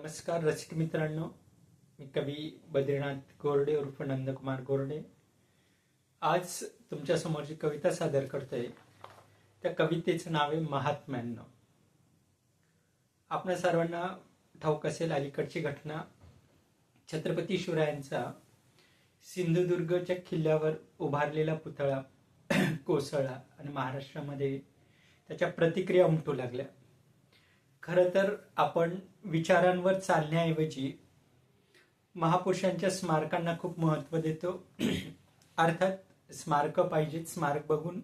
नमस्कार रसिक मित्रांनो मी कवी बद्रीनाथ गोरडे उर्फ नंदकुमार गोरडे. आज तुमच्यासमोर जी कविता सादर करतोय त्या कवितेचं नाव आहे महात्म्याण्णव आपल्या सर्वांना ठाऊक असेल अलीकडची घटना. छत्रपती शिवरायांचा सिंधुदुर्गच्या किल्ल्यावर उभारलेला पुतळा कोसळला आणि महाराष्ट्रामध्ये त्याच्या प्रतिक्रिया उमटू लागल्या. खरं तर आपण विचारांवर चालण्याऐवजी महापुरुषांच्या स्मारकांना खूप महत्त्व देतो. अर्थात स्मारकं पाहिजेत स्मारक बघून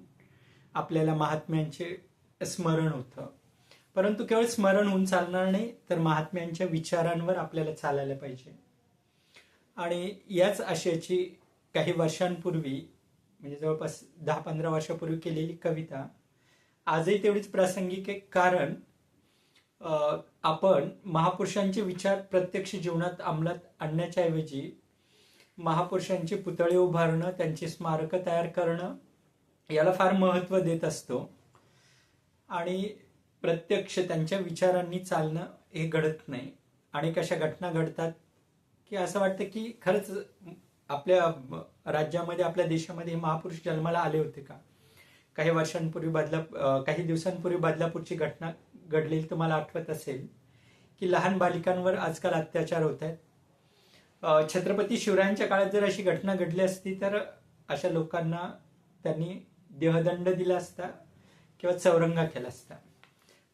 आपल्याला महात्म्यांचे स्मरण होतं. परंतु केवळ स्मरण होऊन चालणार नाही तर महात्म्यांच्या विचारांवर आपल्याला चालायला पाहिजे. आणि याच आशयाची काही वर्षांपूर्वी म्हणजे जवळपास दहा पंधरा वर्षापूर्वी केलेली कविता आजही तेवढीच प्रासंगिक आहे. कारण आपण महापुरुषांचे विचार प्रत्यक्ष जीवनात अंमलात आणण्याच्या ऐवजी महापुरुषांचे पुतळे उभारणं त्यांची स्मारकं तयार करणं याला फार महत्त्व देत असतो. आणि प्रत्यक्ष त्यांच्या विचारांनी चालणं हे घडत नाही. आणि कशा घटना घडतात की असं वाटतं की खरंच आपल्या राज्यामध्ये आपल्या देशामध्ये हे महापुरुष जन्माला आले होते का? काही वर्षांपूर्वी बदला काही दिवसांपूर्वी बदलापूरची घटना घडलेली तुम्हाला आठवत असेल की लहान बालिकांवर आजकाल अत्याचार होत आहेत. छत्रपती शिवरायांच्या काळात जर अशी घटना घडली असती तर अशा लोकांना त्यांनी देहदंड दिला असता किंवा चौरंगा केला असता.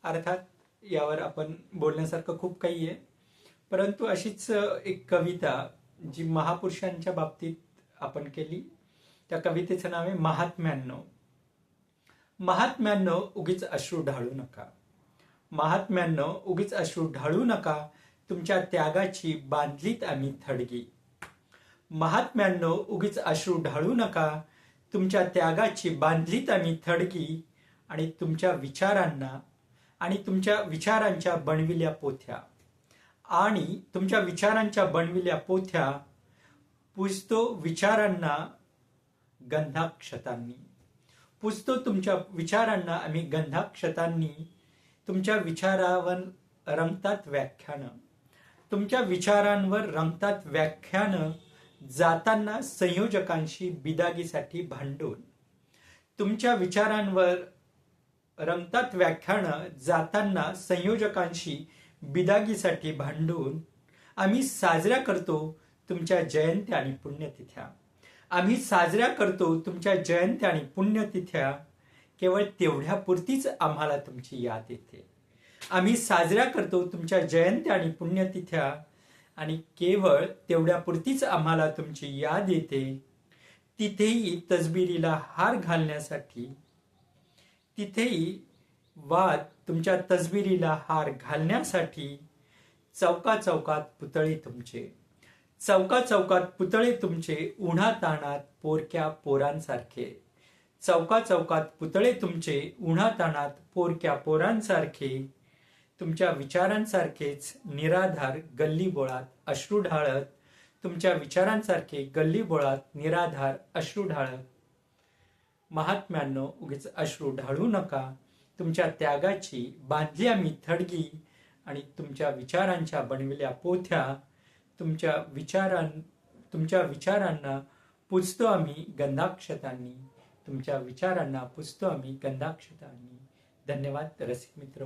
अर्थात यावर आपण बोलण्यासारखं खूप काही आहे. परंतु अशीच एक कविता जी महापुरुषांच्या बाबतीत आपण केली त्या कवितेचं नाव आहे महात्म्यांनो. महात्म्यांनो उगीच अश्रू ढाळू नका. महात्म्यांनो उगीच अश्रू ढाळू नका. तुमच्या त्यागाची बांधलीत आम्ही थडगी. महात्म्यांनो उगीच अश्रू ढाळू नका. तुमच्या त्यागाची बांधलीत आम्ही थडगी आणि तुमच्या विचारांना आणि तुमच्या विचारांच्या बनविल्या पोथ्या. आणि तुमच्या विचारांच्या बनविल्या पोथ्या पुजतो विचारांना गंधाक्षतांनी. पुजतो तुमच्या विचारांना आम्ही गंधाक्षतांनी. तुमच्या विचारावर रंगतात व्याख्यानं. तुमच्या विचारांवर रंगतात व्याख्यानं जाताना संयोजकांशी बिदागीसाठी भांडून. तुमच्या विचारांवर रंगतात व्याख्यानं जाताना संयोजकांशी बिदागीसाठी भांडून आम्ही साजऱ्या करतो तुमच्या जयंत्या आणि पुण्यतिथ्या. आम्ही साजऱ्या करतो तुमच्या जयंत्या आणि पुण्यतिथ्या केवळ तेवढ्यापुरतीच आम्हाला तुमची याद येते. आम्ही साजऱ्या करतो तुमच्या जयंत्या आणि पुण्यतिथ्या आणि केवळ तेवढ्यापुरतीच आम्हाला तुमची याद येते. तिथेही तसबिरीला हार घालण्यासाठी तिथेही वाद तुमच्या तसबिरीला हार घालण्यासाठी चौका चौकात पुतळे तुमचे चौका चौकात पुतळे तुमचे उन्हा ताणात पोरक्या पोरांसारखे. चौका चौकात पुतळे तुमचे उन्हातानात पोरक्या पोरांसारखे तुमच्या विचारांसारखेच निराधार गल्ली बोळात अश्रू ढाळत तुमच्या विचारांसारखे गल्ली बोळात निराधार अश्रू ढाळत महात्म्यांनो उगीच अश्रू ढाळू नका. तुमच्या त्यागाची बांधली आम्ही थडगी आणि तुमच्या विचारांच्या बनविल्या पोथ्या तुमच्या विचारां तुमच्या विचारांना पुजतो आम्ही गंधाक्षतांनी. तुमच्या विचारांना पुजतो आम्ही गंधाक्षतांनी. धन्यवाद रसिक मित्र.